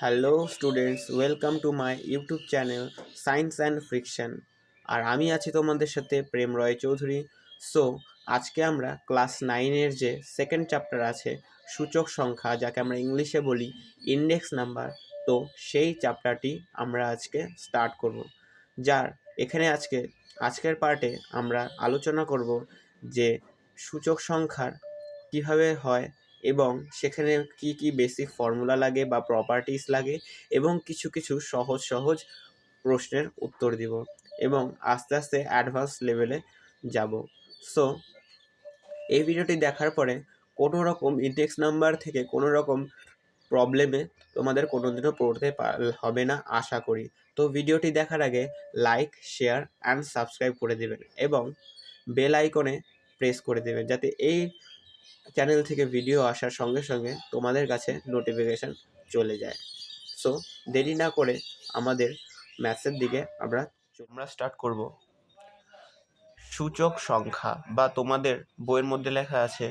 Hello students welcome to my YouTube channel science and friction আর আমি আছি তোমাদের সাথে প্রেম রয় চৌধুরী। সো আজকে আমরা ক্লাস নাইনের যে সেকেন্ড চ্যাপ্টার আছে, সূচক সংখ্যা, যাকে আমরা ইংলিশে বলি ইন্ডেক্স নাম্বার তো সেই চ্যাপ্টারটি আমরা আজকে স্টার্ট করব। যার এখানে আজকে, আজকের পার্টে আমরা আলোচনা করব যে সূচক সংখ্যার কীভাবে হয় এবং সেখানে কি কি বেসিক ফর্মুলা লাগে বা প্রপার্টিস লাগে এবং কিছু কিছু সহজ সহজ প্রশ্নের উত্তর দিব এবং আস্তে আস্তে অ্যাডভান্স লেভেলে যাব। সো এই ভিডিওটি দেখার পরে কোনো রকম ইন্ডেক্স নাম্বার থেকে কোনো রকম প্রবলেমে তোমাদের কোনো দিনও পড়তে হবে না আশা করি। তো ভিডিওটি দেখার আগে লাইক শেয়ার অ্যান্ড সাবস্ক্রাইব করে দেবেন এবং বেল আইকনে প্রেস করে দেবেন যাতে এই চ্যানেল থেকে ভিডিও আসার সঙ্গে সঙ্গে তোমাদের কাছে নোটিফিকেশান চলে যায়। সো দেরি না করে আমাদের ম্যাথসের দিকে আমরা আমরা স্টার্ট করব। সূচক সংখ্যা বা তোমাদের বইয়ের মধ্যে লেখা আছে,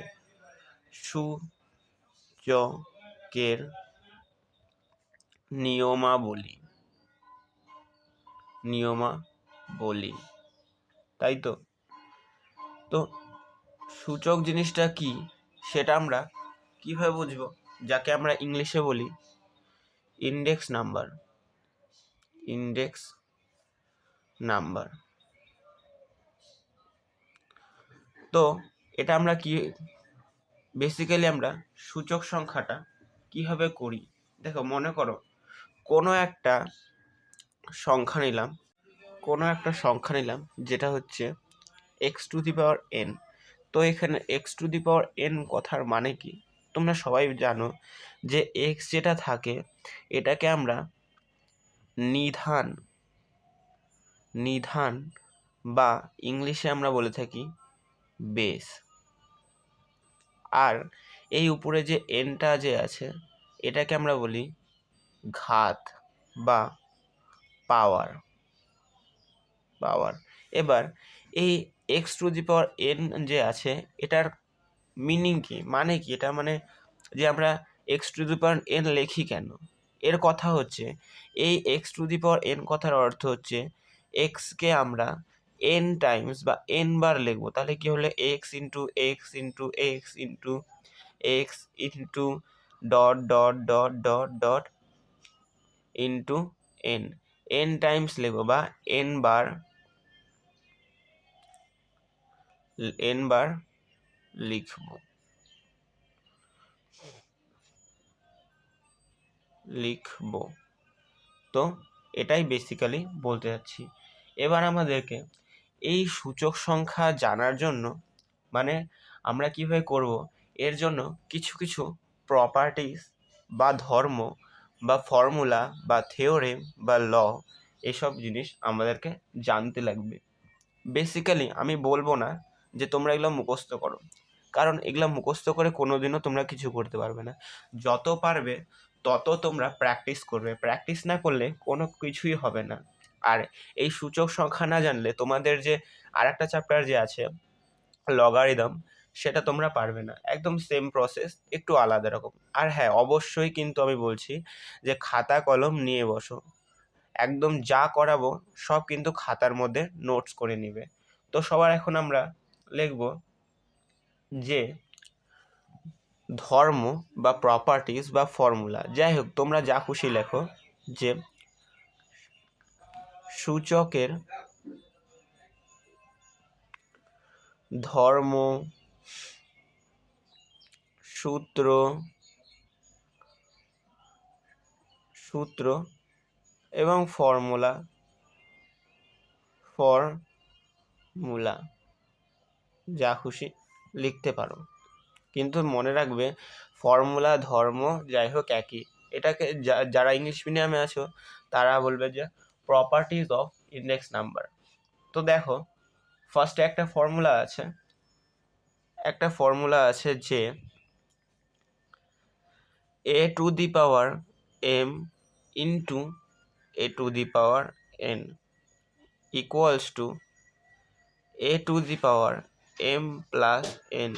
সূচকের নিয়মাবলী। নিয়মাবলী, তাই তো? তো সূচক জিনিসটা কি? সেটা আমরা কীভাবে বুঝব? যাকে আমরা ইংলিশে বলি ইন্ডেক্স নাম্বার ইন্ডেক্স নাম্বার তো এটা আমরা কি বেসিক্যালি আমরা সূচক সংখ্যাটা কীভাবে করি? দেখো, মনে করো, কোনো একটা সংখ্যা নিলাম, কোনো একটা সংখ্যা নিলাম, যেটা হচ্ছে X to the power N তো এখানে X to the power N কথার মানে কি? তোমরা সবাই জানো যে এক্স যেটা থাকে, এটাকে আমরা নিধান নিধান বা ইংলিশে আমরা বলে থাকি বেস আর এই উপরে যে এনটা যে আছে, এটাকে আমরা বলি ঘাত বা পাওয়ার পাওয়ার এবার এই X to the power N যে আছে, এটার মিনিং কি? মানে কি? এটা মানে যে আমরা X to the power N লেখি কেন? এর কথা হচ্ছে, এই X to the power N কথার অর্থ হচ্ছে এক্সকে আমরা এন টাইমস বা এন বার লিখব। তাহলে কি হলো? X into X into X into X into dot dot dot dot dot into N N times লিখব বা এন বার এন বার লিখব। লিখব। তো এটাই বেসিক্যালি বলতে যাচ্ছি। এবার আমাদেরকে এই সূচক সংখ্যা জানার জন্য মানে আমরা কীভাবে করব, এর জন্য কিছু কিছু প্রপার্টিস বা ধর্ম বা ফর্মুলা বা থিওরেম বা ল এসব জিনিস আমাদেরকে জানতে লাগবে। বেসিক্যালি আমি বলব না যে তোমরা এগুলো মুখস্থ করো। কারণ এগুলো মুখস্থ করে কোনো দিনও তোমরা কিছু করতে পারবে না। যত পারবে, তত তোমরা প্র্যাকটিস করবে। প্র্যাকটিস না করলে কোনো কিছুই হবে না। আর এই সূচক সংখ্যা না জানলে তোমাদের যে আর একটা চ্যাপ্টার যে আছে লগারিদম সেটা তোমরা পারবে না। একদম সেম প্রসেস একটু আলাদা রকম। আর হ্যাঁ অবশ্যই কিন্তু আমি বলছি যে খাতা, কলম নিয়ে বসো। একদম যা করাবো, সব কিন্তু খাতার মধ্যে নোটস করে নিবে। তো সবার এখন আমরা লিখব যে ধর্ম বা প্রপার্টিস বা ফর্মুলা যাই হোক, তোমরা যা খুশি লেখো যে সূচকের ধর্ম, সূত্র সূত্র এবং ফর্মুলা ফর্মুলা যা খুশি লিখতে পারো। কিন্তু মনে রাখবে, ফর্মুলা, ধর্ম যাই হোক একই। এটাকে যারা ইংলিশ মিডিয়ামে আছো, তারা বলবে যে প্রপার্টিজ অফ ইন্ডেক্স নাম্বার তো দেখো ফার্স্টে একটা ফর্মুলা আছে। একটা ফর্মুলা আছে যে A to the power M into A to the power N equals to A to the power M plus N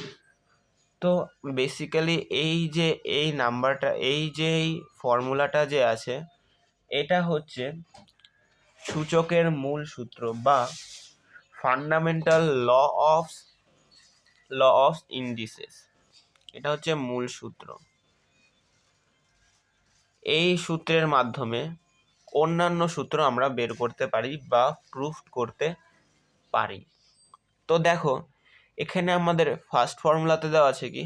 তো বেসিক্যালি এই যে, এই নাম্বারটা এই যে এই ফর্মুলাটা যে আছে, এটা হচ্ছে সূচকের মূল সূত্র বা fundamental law of law of indices এটা হচ্ছে মূল সূত্র। এই সূত্রের মাধ্যমে অন্যান্য সূত্র আমরা বের করতে পারি বা প্রুফ করতে পারি। তো দেখো এখানে আমাদের ফার্স্ট ফর্মুলাতে দেওয়া আছে কি?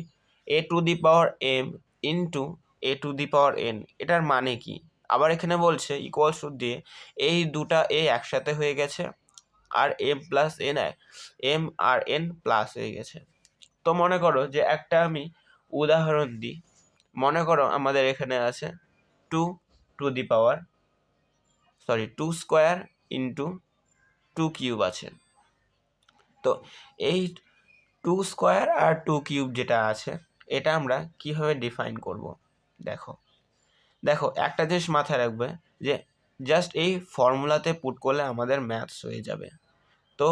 A to the power M into A to the power N এটার মানে কি? আবার এখানে বলছে ইকুয়ালস টু দিয়ে এই দুটা এ একসাথে হয়ে গেছে, আর এম প্লাস এন এম আর এন প্লাস হয়ে গেছে। তো মনে করো যে একটা আমি উদাহরণ দিই। মনে করো আমাদের এখানে আছে two to the power sorry two square into two cube আছে। তো এই টু স্কোয়ার আর টু কিউব যেটা আছে, এটা আমরা কীভাবে ডিফাইন করব? দেখো। দেখো, একটা জিনিস মাথায় রাখবে যে জাস্ট এই ফর্মুলাতে পুট করলে আমাদের ম্যাথস হয়ে যাবে। তো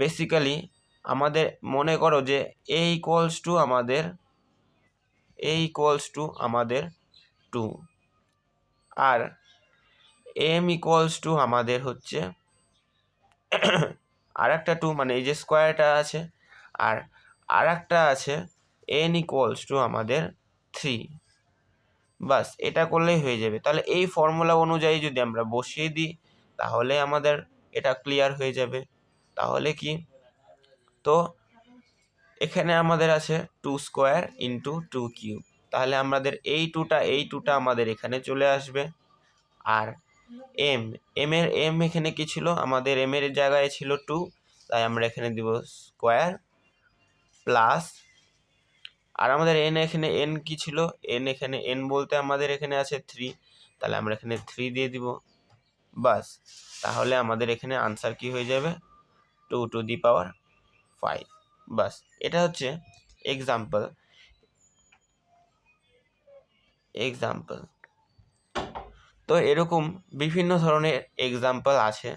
বেসিক্যালি আমাদের মনে করো যে এ ইকুয়ালস টু আমাদের এ ইকুয়ালস টু আমাদের টু আর এম ইকুয়ালস টু আমাদের হচ্ছে আর একটা টু মানে এই যে স্কোয়ারটা আছে আর আর একটা আছে এন ইকুয়ালস টু আমাদের থ্রি বাস, এটা করলেই হয়ে যাবে। তাহলে এই ফর্মুলা অনুযায়ী যদি আমরা বসিয়ে দিই, তাহলে আমাদের এটা ক্লিয়ার হয়ে যাবে। তাহলে কি? তো এখানে আমাদের আছে two square into two cube তাহলে আমাদের এই টুটা এই টুটা আমাদের এখানে চলে আসবে। আর এম এম এর এম এখানে কি ছিল? আমাদের এম এর জায়গায় ছিল টু তাই আমরা এখানে দিব স্কোয়ার প্লাস, আর আমাদের এন এখানে এন কি ছিল? এন এখানে এন বলতে আমাদের এখানে আছে থ্রি তাহলে আমরা এখানে থ্রি দিয়ে দিব। বাস, তাহলে আমাদের এখানে আনসার কি হয়ে যাবে? Two to the power five বাস, এটা হচ্ছে এক্সাম্পল এক্সাম্পল তো এরকম বিভিন্ন ধরনের এক্সাম্পল আছে,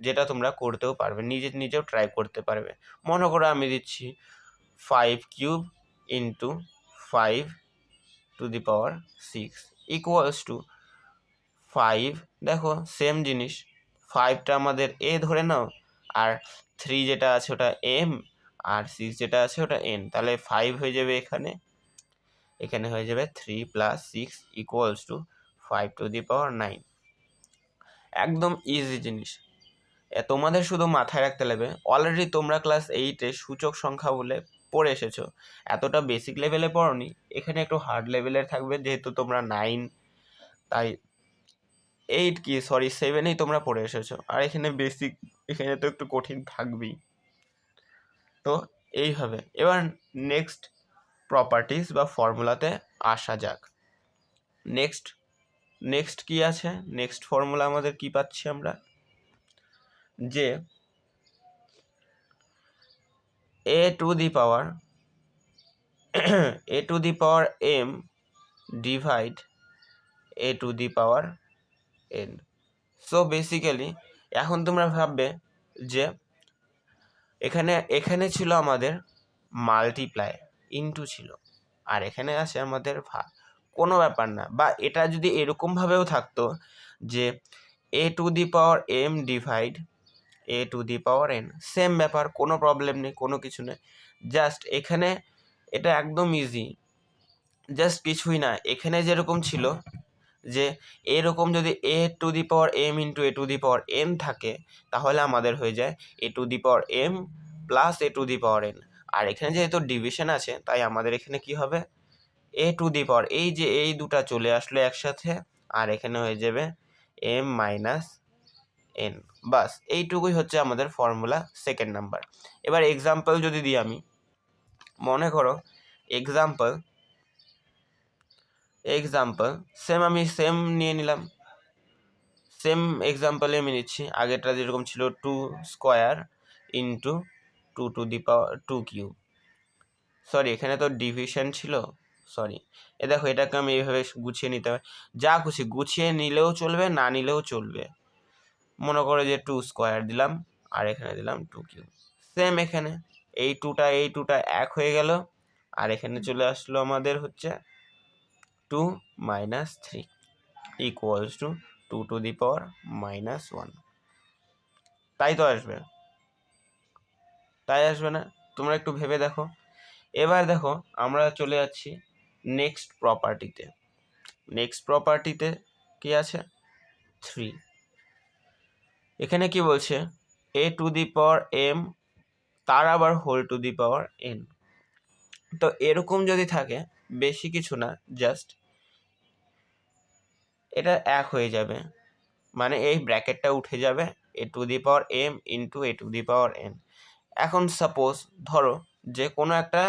যেটা তোমরা করতেও পারবে, নিজে নিজেও ট্রাই করতে পারবে। মনে করো আমি দিচ্ছি five cube into five to the power six equals to five দেখো সেম জিনিস। ফাইভটা আমাদের এ ধরে নাও, আর থ্রি যেটা আছে ওটা এম আর সিক্স যেটা আছে ওটা এন তাহলে ফাইভ হয়ে যাবে এখানে। এখানে হয়ে যাবে three plus six equals to five to the power nine একদম ইজি জিনিস। তোমাদের শুধু মাথায় রাখতে লাগবে। অলরেডি তোমরা ক্লাস এইটে সূচক সংখ্যা বলে পড়ে এসেছ। এতটা বেসিক লেভেলে পড়নি? এখানে একটু হার্ড লেভেলের থাকবে, যেহেতু তোমরা নাইন তাই এইট কি সরি সেভেনেই তোমরা পড়ে এসেছ। আর এখানে বেসিক এখানে তো একটু কঠিন থাকবেই। তো এইভাবে এবার নেক্সট প্রপার্টিস বা ফর্মুলাতে আসা যাক। নেক্সট নেক্সট কি আছে? নেক্সট ফর্মুলা আমাদের কি পাচ্ছি আমরা? যে A to the power A to the power M divide A to the power N so basically এখন তোমরা ভাববে যে এখানে এখানে ছিল আমাদের মাল্টিপ্লাই ইনটু ছিল, আর এখানে আছে আমাদের ভাগ কোনো ব্যাপার না। বা এটা যদি এরকমভাবেও থাকতো যে A to the power M divide A to the power N same ব্যাপার, কোনো প্রবলেম নেই, কোনো কিছু নেই। জাস্ট এখানে এটা একদম ইজি জাস্ট কিছুই না, এখানে যেরকম ছিল যে, এরকম যদি A to the power M into A to the power N থাকে, তাহলে আমাদের হয়ে যায় A to the power M plus A to the power N আর এখানে যেহেতু ডিভিশন আছে, তাই আমাদের এখানে কি হবে? এ টু দি পাওয়ার এই যে এই দুটা চলে আসলো একসাথে, আর এখানে হয়ে যাবে এম মাইনাস এন বাস, এইটুকুই হচ্ছে আমাদের ফর্মুলা সেকেন্ড নাম্বার এবার এক্সাম্পল যদি দিই আমি, মনে করো এক্সাম্পল এক্সাম্পল সেম আমি সেম নিয়ে নিলাম। সেম এক্সাম্পলে আমি নিচ্ছি, আগেরটা যেরকম ছিল two square into two to the power two cube sorry এখানে তো ডিভিশন ছিল সরি এ দেখো, এটাকে আমি এইভাবে গুছিয়ে নিতে হবে যা খুশি, গুছিয়ে নিলেও চলবে, না নিলেও চলবে। মনে করো যে টু স্কোয়ার দিলাম, আর এখানে দিলাম টু কিউব সেম এখানে, এই টুটা এই টুটা এক হয়ে গেল, আর এখানে চলে আসলো আমাদের হচ্ছে two minus three equals to two to the power minus one তাই তো আসবে। তাই আসবে না? তোমরা একটু ভেবে দেখো। এবার দেখো, আমরা চলে যাচ্ছি নেক্সট প্রপার্টিতে নেক্সট প্রপার্টিতে কি আছে? থ্রি এখানে কি বলছে? এ টু দি পাওয়ার এম তার আবার whole to the power N তো এরকম যদি থাকে, বেশি কিছু না জাস্ট এটা এক হয়ে যাবে। মানে এই ব্র্যাকেটটা উঠে যাবে A to the power M into A to the power N এখন সাপোজ ধরো, যে কোনো একটা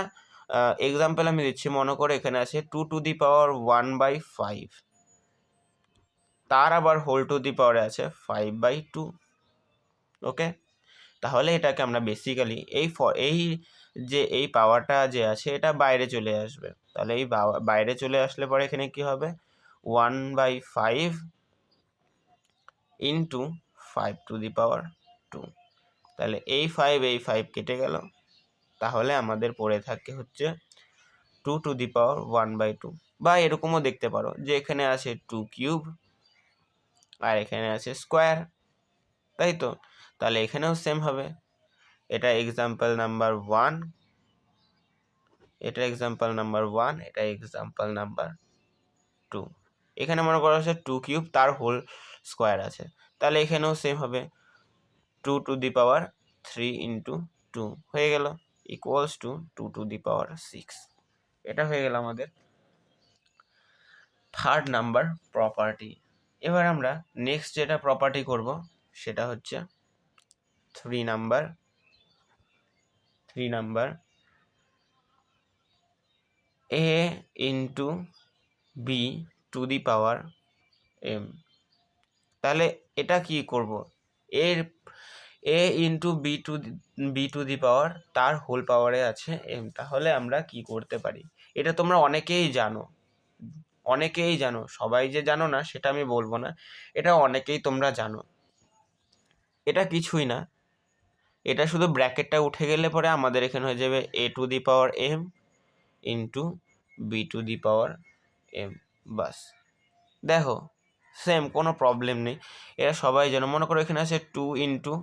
এক্সাম্পল আমি দিচ্ছি, মনে করে এখানে আছে two to the power one by five তার আবার হোল টু দি পাওয়ারে আছে ফাইভ বাই টু ওকে তাহলে এটাকে আমরা বেসিক্যালি এই ফ এই যে, এই পাওয়ারটা যে আছে, এটা বাইরে চলে আসবে। তাহলে এই বাইরে চলে আসলে পরে এখানে কি হবে? One by five into five to the power two তাহলে এই ফাইভ এই ফাইভ কেটে গেল। তাহলে আমাদের পড়ে থাকে হচ্ছে two to the power one by two বা এরকমও দেখতে পারো যে, এখানে আছে টু কিউব আর এখানে আছে স্কোয়ার তাই তো? তাহলে এখানেও সেম হবে। এটা এক্সাম্পল নাম্বার ওয়ান এটা এক্সাম্পল নাম্বার ওয়ান এটা এক্সাম্পল নাম্বার টু এখানে মনে করা হচ্ছে টু কিউব তার হোল স্কোয়ার আছে। তাহলে এখানেও সেম হবে। Two to the power three into two হয়ে গেল। Equals to two to the power six এটা হয়ে গেল আমাদের থার্ড নাম্বার প্রপার্টি এবার আমরা নেক্সট যেটা প্রপার্টি করব, সেটা হচ্ছে three number three number A into B to the power M তাহলে এটা কি করব? এর A into B to B to the power তার হোল পাওয়ারে আছে এম তাহলে আমরা কি করতে পারি? এটা তোমরা অনেকেই জানো। অনেকেই জানো, সবাই যে জানো না, সেটা আমি বলব না। এটা অনেকেই তোমরা জানো। এটা কিছুই না। এটা শুধু ব্র্যাকেটটা উঠে গেলে পরে আমাদের এখানে হয়ে যাবে A to the power M into B to the power M বাস। দেখো সেম কোনো প্রবলেম নেই। এরা সবাই জানো, মনে করো এখানে আছে টু ইন্টু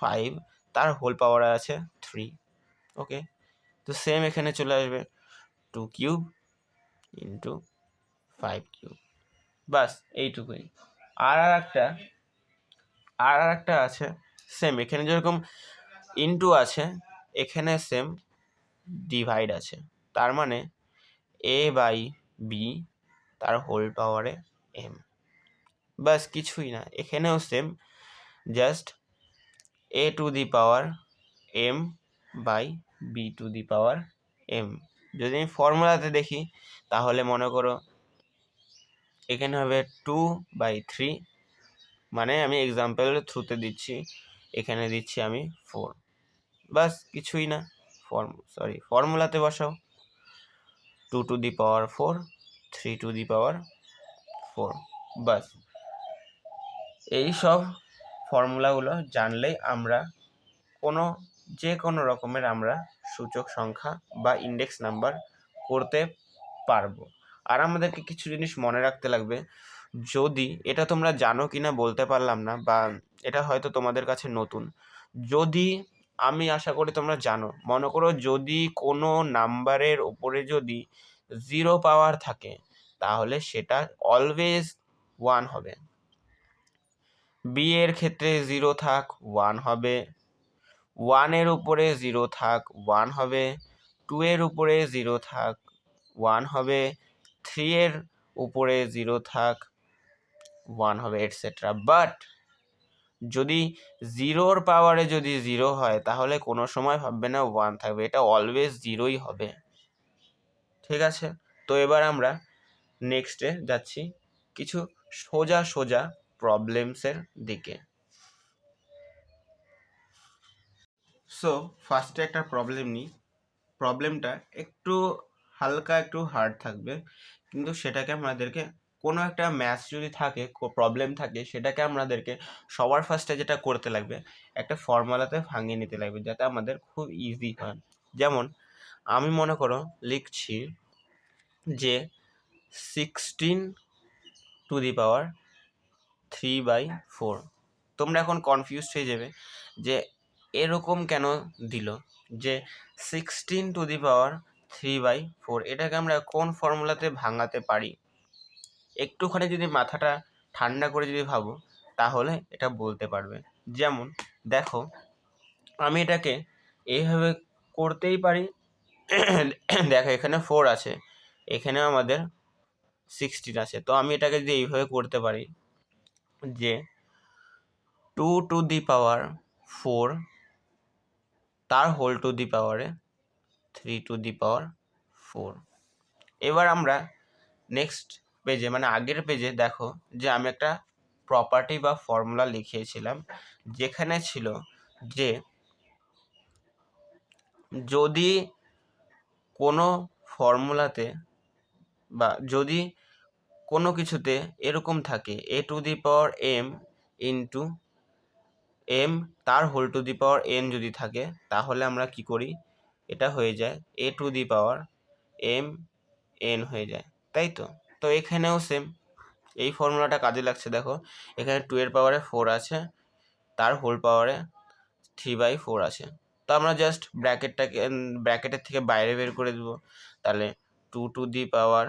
ফাইভ তার হোল পাওয়ার আছে থ্রি ওকে তো সেম এখানে চলে আসবে two cube into five cube বাস, এইটুকুই। আর আর একটা, আর আর একটা আছে সেম এখানে যেরকম ইন্টু আছে, এখানে সেম ডিভাইড আছে। তার মানে এ বাই বি তার হোল পাওয়ারে এম বাস, কিছুই না। এখানেও same just A to the power M by B to the power M যদি আমি ফর্মুলাতে দেখি, তাহলে মনে করো এখানে হবে টু বাই থ্রি মানে আমি এক্সাম্পলের থ্রুতে দিচ্ছি, এখানে দিচ্ছি আমি ফোর বাস কিছুই না। ফর্ম সরি ফর্মুলাতে বসাও। Two to the power four three to the power four বাস এই সব ফর্মুলাগুলো জানলেই আমরা কোনো, যে কোনো রকমের আমরা সূচক সংখ্যা বা ইন্ডেক্স নাম্বার করতে পারব। আর আমাদেরকে কিছু জিনিস মনে রাখতে লাগবে। যদি এটা তোমরা জানো কি না বলতে পারলাম না বা এটা হয়তো তোমাদের কাছে নতুন। যদি আমি আশা করি তোমরা জানো, মনে করো যদি কোনো নাম্বারের ওপরে যদি জিরো পাওয়ার থাকে, তাহলে সেটা অলওয়েজ ওয়ান হবে। বি এর ক্ষেত্রে জিরো থাক ওয়ান হবে। ওয়ানের উপরে জিরো থাক ওয়ান হবে। টু এর উপরে জিরো থাক ওয়ান হবে। থ্রি এর উপরে জিরো থাক ওয়ান হবে এটসেট্রা বাট যদি জিরোর পাওয়ারে যদি জিরো হয়, তাহলে কোনো সময় ভাববে না ওয়ান থাকবে। এটা অলওয়েজ জিরোই হবে। ঠিক আছে? তো এবার আমরা নেক্সটে যাচ্ছি কিছু সোজা সোজা প্রবলেমসের দিকে। সো ফার্স্টে একটা প্রবলেম নিই। প্রবলেমটা একটু হালকা একটু হার্ড থাকবে। কিন্তু সেটাকে আমাদেরকে কোনো একটা ম্যাথ যদি থাকে প্রবলেম থাকে, সেটাকে আমাদেরকে সবার ফার্স্টে যেটা করতে লাগবে, একটা ফর্মুলাতে ভাঙিয়ে নিতে লাগবে, যাতে আমাদের খুব ইজি হয়। যেমন, আমি মনে করো লিখছি যে sixteen to the power three by four তোমরা এখন কনফিউজ হয়ে যাবে যে এরকম কেন দিল? যে sixteen to the power three by four এটাকে আমরা কোন ফর্মুলাতে ভাঙাতে পারি? একটুখানি যদি মাথাটা ঠান্ডা করে যদি ভাবো, তাহলে এটা বলতে পারবে। যেমন, দেখো, আমি এটাকে এইভাবে করতেই পারি। দেখো, এখানে ফোর আছে এখানে আমাদের সিক্সটিন আছে। তো আমি এটাকে যদি এইভাবে করতে পারি যে two to the power four তার হোল টু দি পাওয়ারে three to the power four এবার আমরা নেক্সট পেজে মানে আগের পেজে দেখো যে আমি একটা প্রপার্টি বা ফর্মুলা লিখিয়েছিলাম, যেখানে ছিল যে যদি কোনো ফর্মুলাতে বা যদি কোনো কিছুতে এরকম থাকে a to the power m into m তার whole to the power n যদি থাকে, তাহলে আমরা কি করি? এটা হয়ে যায় a to the power m n হয়ে যায়, তাই তো? তো এখানেও সেম এই ফর্মুলাটা কাজে লাগছে, দেখো, এখানে টু এর পাওয়ারে ফোর আছে, তার হোল পাওয়ারে থ্রি বাই ফোর আছে, তো আমরা জাস্ট ব্র্যাকেটটাকে ব্র্যাকেটের থেকে বাইরে বের করে দেবো, তাহলে two to the power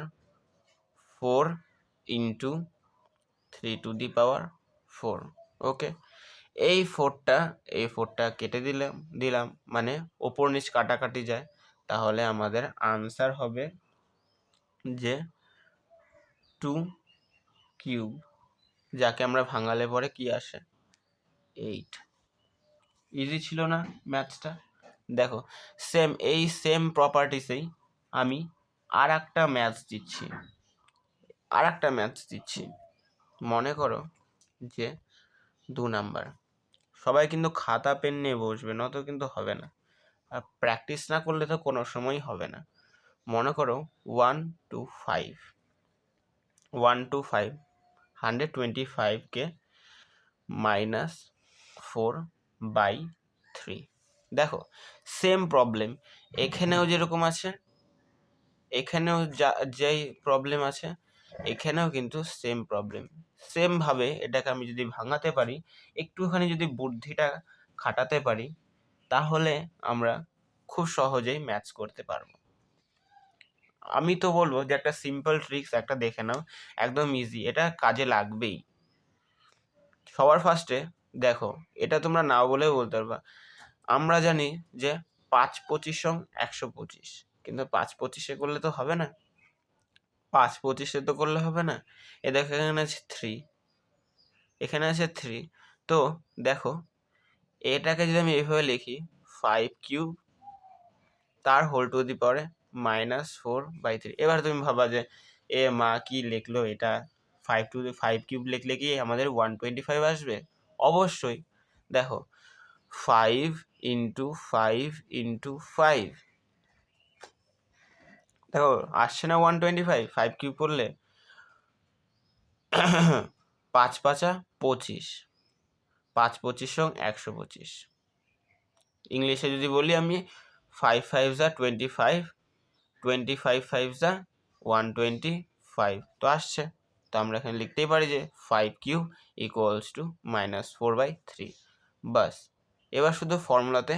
four into three to the power four okay এই ফোরটা এই ফোরটা কেটে দিলাম দিলাম মানে ওপর নিচ কাটাকাটি যায়। তাহলে আমাদের আনসার হবে যে টু কিউব যাকে আমরা ভাঙালে পরে কি আসে? এইট ইজি ছিল না ম্যাথসটা দেখো সেম এই সেম প্রপার্টিসেই আমি আর একটা ম্যাথস দিচ্ছি। আর একটা ম্যাথস দিচ্ছি। মনে করো যে দু নাম্বার সবাই কিন্তু খাতা, পেন নিয়ে বসবে নত কিন্তু হবে না। আর প্র্যাকটিস না করলে তো কোনো সময়ই হবে না। মনে করো one two five one two five hundred twenty ফাইভকে minus four by three দেখো সেম প্রবলেম এখানেও যেরকম আছে, এখানেও যা, যেই প্রবলেম আছে, এখানেও কিন্তু সেম প্রবলেম সেমভাবে এটাকে আমি যদি ভাঙাতে পারি, একটুখানি যদি বুদ্ধিটা খাটাতে পারি, তাহলে আমরা খুব সহজেই ম্যাচ করতে পারব। আমি তো বলব যে একটা সিম্পল ট্রিক্স একটা দেখে নাও, একদম ইজি এটা কাজে লাগবেই। সবার ফার্স্টে দেখো, এটা তোমরা নাও বলেও বলতে পারবা। আমরা জানি যে পাঁচ পঁচিশ সং একশো পঁচিশ, কিন্তু পাঁচ পঁচিশে করলে তো হবে না। পাঁচ পঁচিশে তো করলে হবে না? এ দেখো এখানে আছে থ্রি এখানে আছে থ্রি তো দেখো, এটাকে যদি আমি এইভাবে লিখি ফাইভ কিউব তার হোল টু দি পাওয়ারে মাইনাস ফোর বাই থ্রি এবার তুমি ভাবা যে, এ মা কি লিখলো এটা? ফাইভ টু ফাইভ কিউব লিখলে কি আমাদের ওয়ান টোয়েন্টি ফাইভ আসবে? অবশ্যই। দেখো five into five into five দেখো, আসছে না one twenty five five cube করলে পাঁচ পাঁচা পঁচিশ। পাঁচ পঁচিশ সং একশো পঁচিশ। ইংলিশে যদি বলি আমি ফাইভ ফাইভ যা twenty five twenty five five যা ওয়ান টোয়েন্টি ফাইভ তো আসছে। তো আমরা এখানে লিখতেই পারি যে five cube equals to minus four by three বাস এবার শুধু ফর্মুলাতে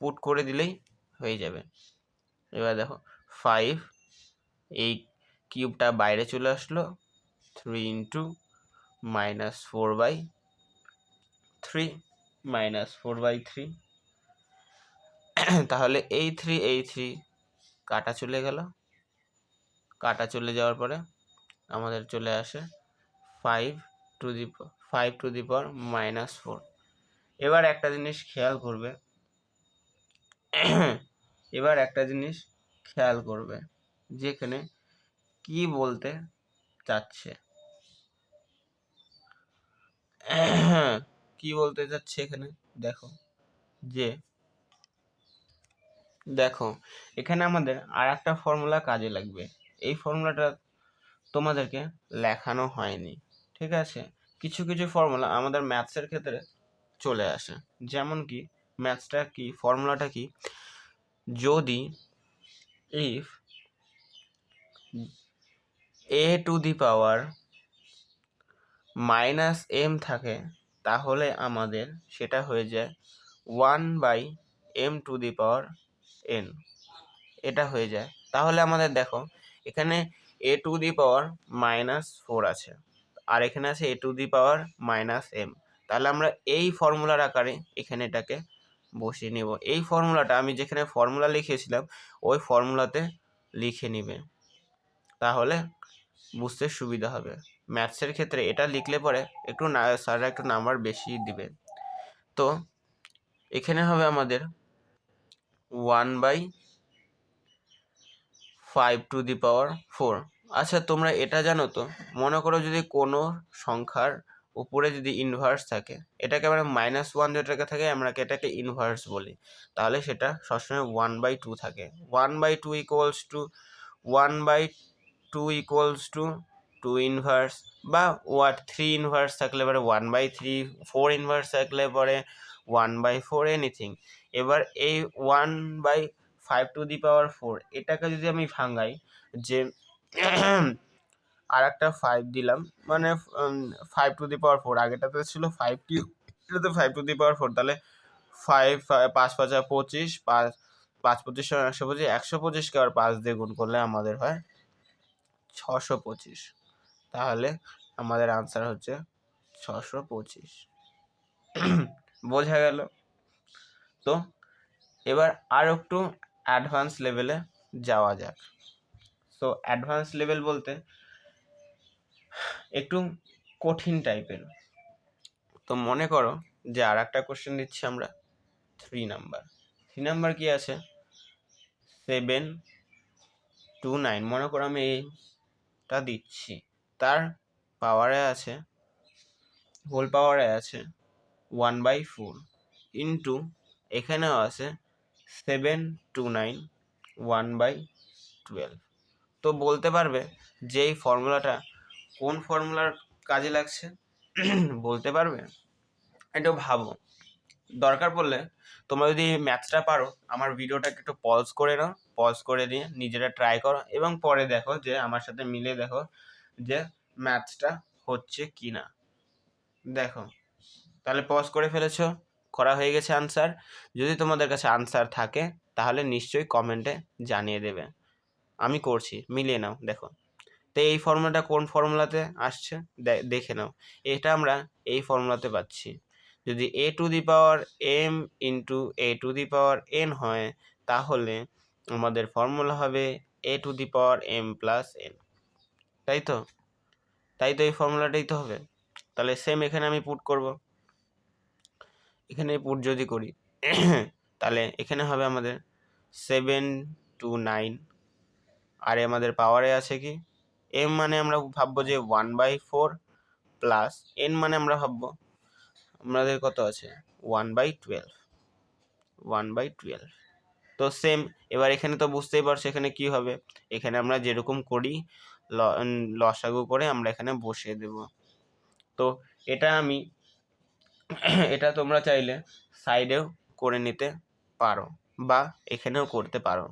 পুট করে দিলেই হয়ে যাবে। এবার দেখো ফাইভ এই কিউবটা বাইরে চলে আসলো। Three into minus four by three minus four by three তাহলে এই থ্রি এই থ্রি কাটা চলে গেল। কাটা চলে যাওয়ার পরে আমাদের চলে আসে five to the five to the power minus four এবার একটা জিনিস খেয়াল করবে। এবার একটা জিনিস খেয়াল করবে। যেখানে কি বলতে চাচ্ছে? কি বলতে চাচ্ছে এখানে? দেখো, যে, দেখো, এখানে আমাদের আর একটা ফর্মুলা কাজে লাগবে। এই ফর্মুলাটা তোমাদেরকে লেখানো হয়নি, ঠিক আছে? কিছু কিছু ফর্মুলা আমাদের ম্যাথসের ক্ষেত্রে চলে আসে। যেমন কি ম্যাথসটা কি ফর্মুলাটা কি, যদি if A to the power minus M থাকে, তাহলে আমাদের সেটা হয়ে যায় one by M to the power N. এটা হয়ে যায়। তাহলে আমাদের দেখো, এখানে A to the power minus four আছে, আর এখানে আছে A to the power minus M. তাহলে আমরা এই ফর্মুলার আকারে এখানে এটাকে বসিয়ে নেব। এই ফর্মুলাটা আমি যেখানে ফর্মুলা লিখেছিলাম ওই ফর্মুলাতে লিখে নিবে। তাহলে বুঝতে সুবিধা হবে। ম্যাথসের ক্ষেত্রে এটা লিখলে পরে একটু না, স্যাররা একটু নাম্বার বেশি দিবে। তো এখানে হবে আমাদের one by five to the power four. আচ্ছা তোমরা এটা জানো তো? মনে করো যদি কোনো সংখ্যার উপরে যদি ইনভার্স থাকে, এটাকে আমরা মাইনাস ওয়ান যেটাকে থাকে আমরা এটাকে ইনভার্স বলি। তাহলে সেটা সবসময় ওয়ান বাই টু থাকে। One by two equals to one by two equals to two inverse বা ওয়াট থ্রি ইনভার্স থাকলে পরে one by three four inverse থাকলে পরে ওয়ান বাই ফোর এনিথিং এবার এই one by five to the power four এটাকে যদি আমি ভাঙাই, যে আর একটা ফাইভ দিলাম মানে five to the power four আগেটাতে ছিল ফাইভ কিউ এটাতে five to the power four তাহলে ফাইভ পাঁচ, পাঁচা পঁচিশ, পাঁচ পাঁচ, পঁচিশ, একশো পঁচিশ, একশো পঁচিশকে আর পাঁচ দিয়ে গুণ করলে আমাদের হয় ছশো পঁচিশ। তাহলে আমাদের আনসার হচ্ছে ছশো পঁচিশ। বোঝা গেল? তো এবার আর একটু অ্যাডভান্স লেভেলে যাওয়া যাক। সো অ্যাডভান্স লেভেল বলতে একটু কঠিন টাইপের তো মনে করো যে আর একটা কোশ্চেন দিচ্ছি আমরা থ্রি নাম্বার থ্রি নাম্বার কি আছে? সেভেন টু নাইন মনে করো আমি এইটা দিচ্ছি। তার পাওয়ারে আছে হোল পাওয়ারে আছে ওয়ান বাই ফোর ইন্টু এখানেও আছে seven two nine one by twelve তো বলতে পারবে যে এই ফর্মুলাটা কোন ফর্মুলার কাজে লাগছে? বলতে পারবে? একটু ভাবো। দরকার পড়লে তোমরা যদি ম্যাথসটা পারো, আমার ভিডিওটাকে একটু পজ করে নাও। পজ করে দিয়ে নিজেরা ট্রাই করো এবং পরে দেখো যে আমার সাথে মিলে দেখো যে ম্যাথসটা হচ্ছে কি না দেখো, তাহলে পজ করে ফেলেছো, করা হয়ে গেছে আনসার যদি তোমাদের কাছে আনসার থাকে, তাহলে নিশ্চয়ই কমেন্টে জানিয়ে দেবে। আমি করছি, মিলিয়ে নাও, দেখো। তো এই ফর্মুলাটা কোন ফর্মুলাতে আসছে দেখে নাও। এটা আমরা এই ফর্মুলাতে পাচ্ছি। যদি a to the power m into a to the power n হয়, তাহলে আমাদের ফর্মুলা হবে a to the power m plus n তাই তো? তাই তো এই ফর্মুলাটাই তো হবে। তাহলে সেম এখানে আমি পুট করব। এখানে পুট যদি করি, তাহলে এখানে হবে আমাদের সেভেন টু নাইন আর আমাদের পাওয়ারে আছে কি? এম মানে আমরা ভাববো যে one by four plus n মানে আমরা ভাববো, আমাদের কত আছে? One by twelve one by twelve তো সেম এবার এখানে তো বুঝতেই পারছ এখানে কি হবে। এখানে আমরা যেরকম করি লসাগু করে আমরা এখানে বসিয়ে দেব। তো এটা আমি, এটা তোমরা চাইলে সাইডেও করে নিতে পারো বা এখানেও করতে পারো।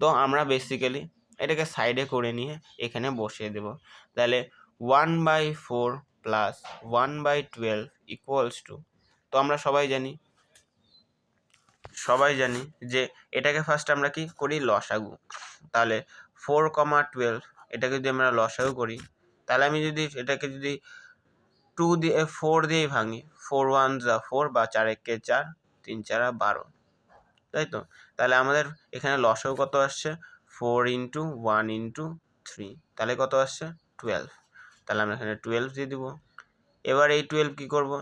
তো আমরা বেসিক্যালি এটাকে সাইডে করে নিয়ে এখানে বসিয়ে দেব। তাহলে one by four plus one by twelve equals to তো আমরা সবাই জানি সবাই জানি যে এটাকে ফার্স্ট আমরা কি করি? লসাগু। তাহলে ফোর কমা টুয়েলভ এটাকে যদি আমরা লসাগু করি, তাহলে আমি যদি এটাকে যদি টু দিয়ে ফোর দিয়েই ভাঙি ফোর ওয়ান যা ফোর বা চার একে চার, তিন চারা বারো। তাই তো? তাহলে আমাদের এখানে লসাগু কত আসছে? Four into one into three তাহলে কত আসছে? টুয়েলভ তাহলে আমরা এখানে টুয়েলভ দিয়ে দেবো। এবার এই টুয়েলভ কী করব?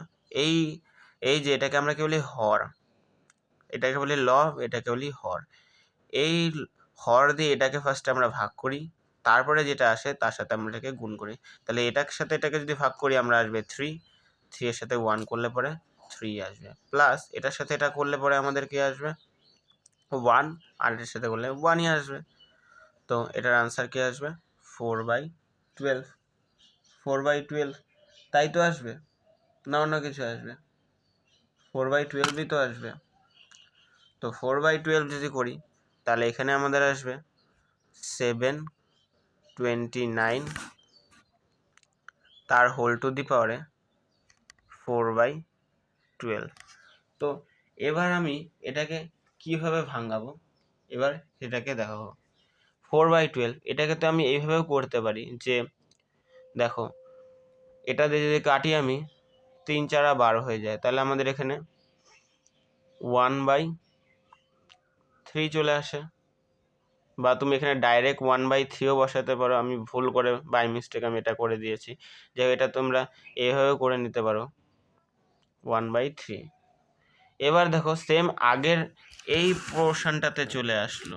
এই এই যে এটাকে আমরা কি বলি? হর। এটাকে বলি ল এটাকে বলি হর। এই হর দিয়ে এটাকে ফার্স্টে আমরা ভাগ করি, তারপরে যেটা আসে তার সাথে আমরা এটাকে গুণ করি। তাহলে এটার সাথে এটাকে যদি ভাগ করি, আমরা আসবে থ্রি থ্রি এর সাথে ওয়ান করলে পরে থ্রি আসবে। প্লাস এটার সাথে এটা করলে পরে আমাদের কি আসবে? ওয়ান আর এটার সাথে করলে ওয়ানই আসবে। তো এটার আনসার কি আসবে? Four by twelve four by twelve তাই তো আসবে? না অন্য কিছু আসবে। ফোর বাই টুয়েলভই তো আসবে। তো ফোর বাই টুয়েলভ যদি করি, তাহলে এখানে আমাদের আসবে সেভেন টোয়েন্টি নাইন তার হোল টু দি পাওয়ারে ফোর বাই টুয়েলভ তো এবার আমি এটাকে কীভাবে ভাঙাবো? এবার সেটাকে দেখাবো। ফোর বাই টুয়েলভ এটাকে তো আমি এইভাবেও করতে পারি যে, দেখো, এটা দিয়ে যদি কাটি আমি তিন চারা বারো হয়ে যায়, তাহলে আমাদের এখানে ওয়ান বাই থ্রি চলে আসে। বা তুমি এখানে ডাইরেক্ট ওয়ান বাই থ্রিও বসাতে পারো। আমি ভুল করে বাই মিস্টেক আমি এটা করে দিয়েছি। যে এটা তোমরা এভাবেও করে নিতে পারো। ওয়ান বাই থ্রি এবার দেখো সেম আগের এই পোর্শনটাতে চলে আসলো।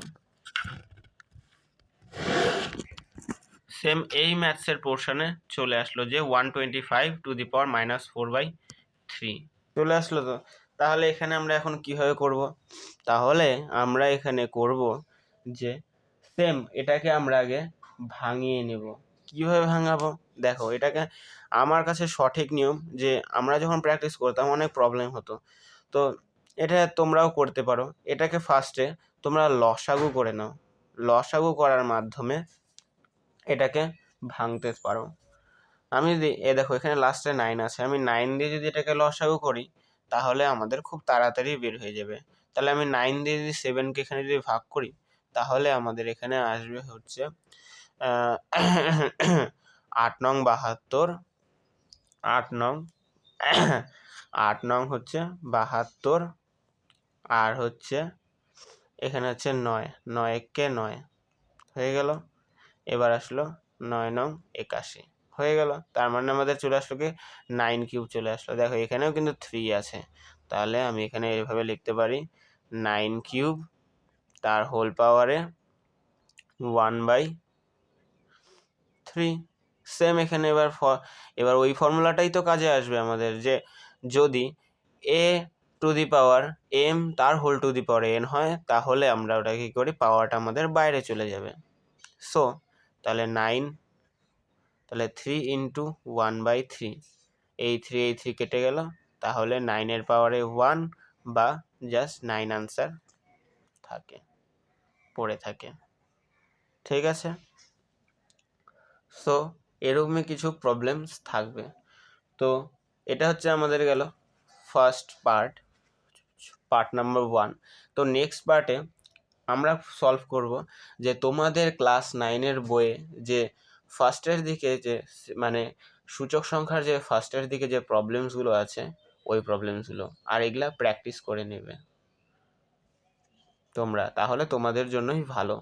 সেম এই ম্যাথসের পোর্শনে চলে আসলো যে one twenty five to the power minus four by three চলে আসলো তো। তাহলে এখানে আমরা এখন কীভাবে করব? তাহলে আমরা এখানে করব যে সেম এটাকে আমরা আগে ভাঙিয়ে নেব। কীভাবে ভাঙাবো? দেখো, এটাকে আমার কাছে সঠিক নিয়ম যে, আমরা যখন প্র্যাকটিস করতাম অনেক প্রবলেম হতো। তো এটা তোমরাও করতে পারো। এটাকে ফার্স্টে তোমরা লসাগু করে নাও। লসাগু করার মাধ্যমে এটাকে ভাঙতে পারো। আমি যদি এ দেখো, এখানে লাস্টে নাইন আছে। আমি নাইন দিয়ে যদি এটাকে লসাগু করি তাহলে আমাদের খুব তাড়াতাড়ি বের হয়ে যাবে। তাহলে আমি নাইন দিয়ে যদি সেভেনকে এখানে যদি ভাগ করি, তাহলে আমাদের এখানে আসবে হচ্ছে আট নং বাহাত্তর, আট নং আট নং হচ্ছে বাহাত্তর, আর হচ্ছে এখানে হচ্ছে নয় নয় কে নয়, হয়ে গেল। এবার আসলো নয় নং একাশি। হয়ে গেল। তার মানে আমাদের চলে আসলো কি? নাইন কিউব চলে আসলো। দেখো, এখানেও কিন্তু থ্রি আছে। তাহলে আমি এখানে এভাবে লিখতে পারি। নাইন কিউব তার হোল পাওয়ারে ওয়ান বাই থ্রি সেম এখানে এবার ফ এবার ওই ফর্মুলাটাই তো কাজে আসবে আমাদের যে যদি a to the power m তার whole to the power n হয়, তাহলে আমরা ওটা কী করি? পাওয়ারটা আমাদের বাইরে চলে যাবে। সো তাহলে নাইন তাহলে three into one by three এই থ্রি এই থ্রি কেটে গেল। তাহলে নাইনের পাওয়ারে ওয়ান বা জাস্ট নাইন আনসার থাকে, পড়ে থাকে। ঠিক আছে? সো এরকমই কিছু প্রবলেমস থাকবে। তো, এটা হচ্ছে আমাদের গেল first part part number one তো নেক্সট পার্টে আমরা সলভ করব যে তোমাদের ক্লাস নাইনের বইয়ে যে ফার্স্টের দিকে যে মানে সূচক সংখ্যার যে ফার্স্টের দিকে যে প্রবলেমসগুলো আছে, ওই প্রবলেমসগুলো আর এগুলা প্র্যাকটিস করে নেবে। তোমরা, তাহলে তোমাদের জন্যই ভালো।